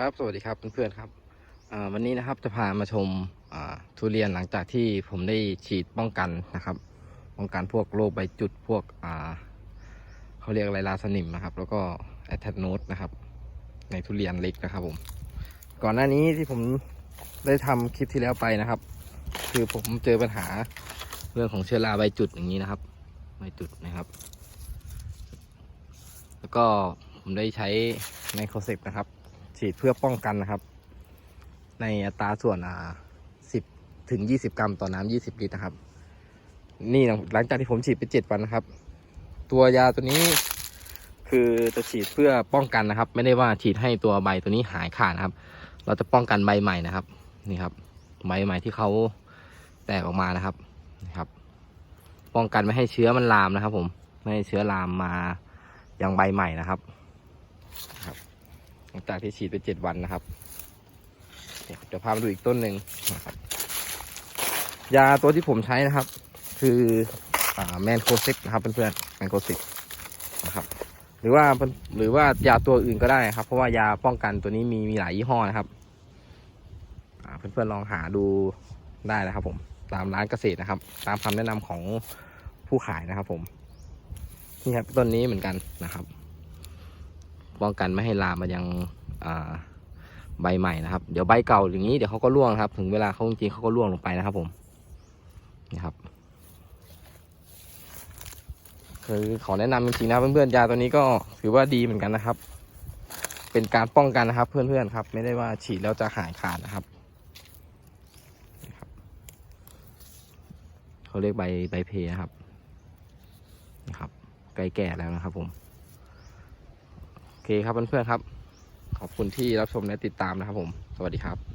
ครับ สวัสดีครับเพื่อนๆครับวันนี้นะครับจะพามาชมทุเรียนหลังจากที่ผมได้ฉีดป้องกันนะครับ ป้องกันพวกโรคใบจุดพวกเขาเรียกอะไรลาสนิมนะครับ แล้วก็แอทแทนโนดนะครับ ในทุเรียนเล็กนะครับผม ก่อนหน้านี้ที่ผมได้ทำคลิปที่แล้วไปนะครับ คือผมเจอปัญหาเรื่องของเชื้อราใบจุดอย่างนี้นะครับใบจุดนะครับ แล้วก็ผมได้ใช้ในโครเซปนะครับ ฉีดเพื่อป้องกันนะครับ ในอัตราส่วนอ่าสิบถึงยี่สิบกรัมต่อน้ำยี่สิบลิตรนะครับ นี่หลังจากที่ผมฉีดไปเจ็ดวันนะครับ ตัวยาตัวนี้คือจะฉีดเพื่อป้องกันนะครับ ไม่ได้ว่าฉีดให้ตัวใบตัวนี้หายขาดนะครับ เราจะป้องกันใบใหม่นะครับ นี่ครับ ใบใหม่ที่เขาแตกออกมานะครับนี่ครับ ป้องกันไม่ให้เชื้อมันลามนะครับ ผมไม่ให้เชื้อลามมายังใบใหม่นะครับห ลังจากที่ฉีดไปเจ็ดวันนะครับเดี๋ยวพามาดูอีกต้นหนึ่งนะครับยาตัวที่ผมใช้นะครับ คือแมนโคซิกนะครับเพื่อนๆแมนโคซิกนะครับหรือว่าหรือว่ายาตัวอื่นก็ได้ครับ เพราะว่ายาป้องกันตัวนี้มีมีหลายยี่ห้อนะครับเพื่อนๆลองหาดูได้นะครับ ผมตามร้านเกษตรนะครับ ตามคำแนะนำของผู้ขายนะครับ ผมนี่ครับต้นนี้เหมือนกันนะครับ ป้องกันไม่ให้ลามมายังใบใหม่นะครับ เดี๋ยวใบเก่าอย่างนี้เดี๋ยวเขาก็ร่วงครับ ถึงเวลาเขาจริงๆเขาก็ร่วงลงไปนะครับผมนี่ครับคือขอแนะนำจริงๆนะเพื่อนๆยาตัวนี้ก็ถือว่าดีเหมือนกันนะครับ เป็นการป้องกันนะครับ เพื่อนๆครับ ไม่ได้ว่าฉีดแล้วจะหายขาดนะครับเขาเรียกใบใบเพนะครับนะครับใกล้แก่แล้วนะครับผม เคครับเพื่อนๆครับ ขอบคุณที่รับชมและติดตามนะครับผม สวัสดีครับ